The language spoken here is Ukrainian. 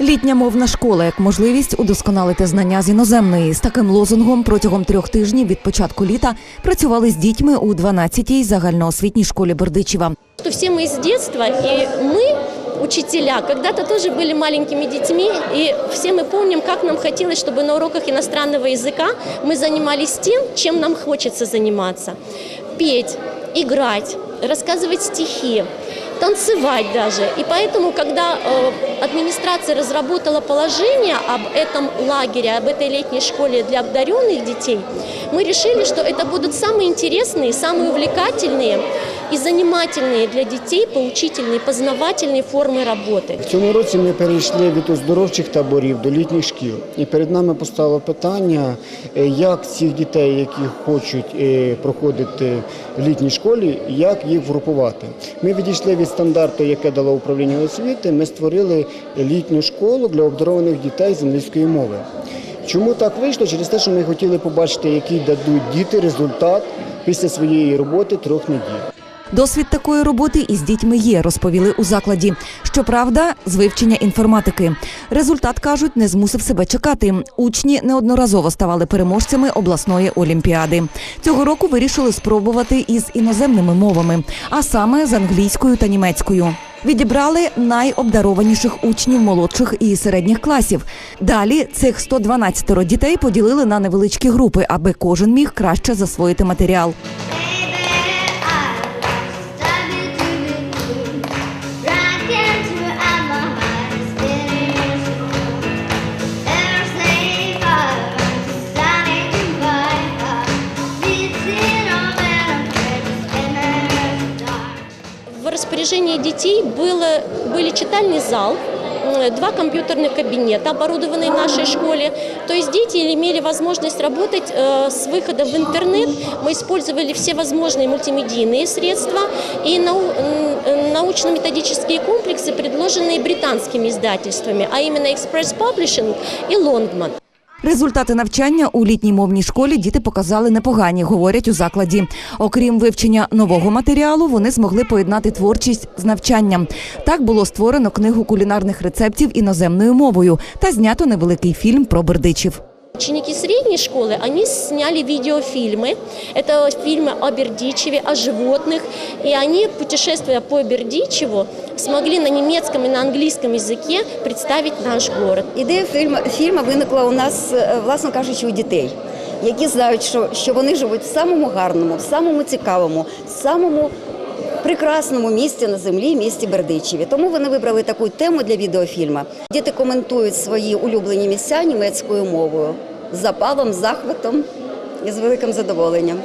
Літня мовна школа як можливість удосконалити знання з іноземної. З таким лозунгом протягом трьох тижнів від початку літа працювали з дітьми у 12-й загальноосвітній школі Бердичева. Что все мы из детства, и мы, учителя, когда-то тоже были маленькими детьми, и все мы помним, как нам хотелось, чтобы на уроках иностранного языка мы занимались тем, чем нам хочется заниматься. Петь, играть, рассказывать стихи, танцевать даже. И поэтому, когда э, администрация разработала положение об этом лагере, об этой летней школе для одаренных детей, мы решили, что это будут самые интересные, самые увлекательные и занимательные для детей, поучительные, познавательные формы работы. В цьому році ми перейшли від оздоровчих таборів до літніх шкіл. І перед нами постало питання, е, як цих дітей, які хочуть е, проходити в літній школі, як їх групувати. Ми відійшли від стандарту, яке дало управління освіти. Ми створили літню школу для обдарованих дітей з англійської мови. Чому так вийшло? Через те, що ми хотіли побачити, який дадуть діти результат після своєї роботи трьох неділь. Досвід такої роботи із дітьми є, розповіли у закладі. Щоправда, з вивчення інформатики. Результат кажуть, не змусив себе чекати. Учні неодноразово ставали переможцями обласної олімпіади. Цього року вирішили спробувати із іноземними мовами, а саме з англійською та німецькою. Відібрали найобдарованіших учнів молодших і середніх класів. Далі цих 112 дітей поділили на невеличкі групи, аби кожен міг краще засвоїти матеріал. В распоряжении детей было, были читальный зал, м, два компьютерных кабинета, оборудованные в нашей школе. То есть дети имели возможность работать э, с выхода в интернет. Мы использовали все возможные мультимедийные средства и нау- м, э, научно-методические комплексы, предложенные британскими издательствами, а именно Express Publishing и Longman. Результати навчання у літній мовній школі діти показали непогані, говорять у закладі. Окрім вивчення нового матеріалу, вони змогли поєднати творчість з навчанням. Так було створено книгу кулінарних рецептів іноземною мовою та знято невеликий фільм про бердичів. Ученики средней школы, они сняли видеофильмы. Это фильмы о Бердичеве, о животных. И они, путешествуя по Бердичеву, смогли на немецком и на английском языке представить наш город. Ідея фільму, фільму виникла у нас, е, власно кажучи, у дітей, які знають, що, що вони живуть в самому гарному, в самому цікавому, в самому прекрасному місті на землі, місті Бердичеві. Тому вони вибрали таку тему для відеофільму. Діти коментують свої улюблені місця німецькою мовою з запалом, захватом і з великим задоволенням.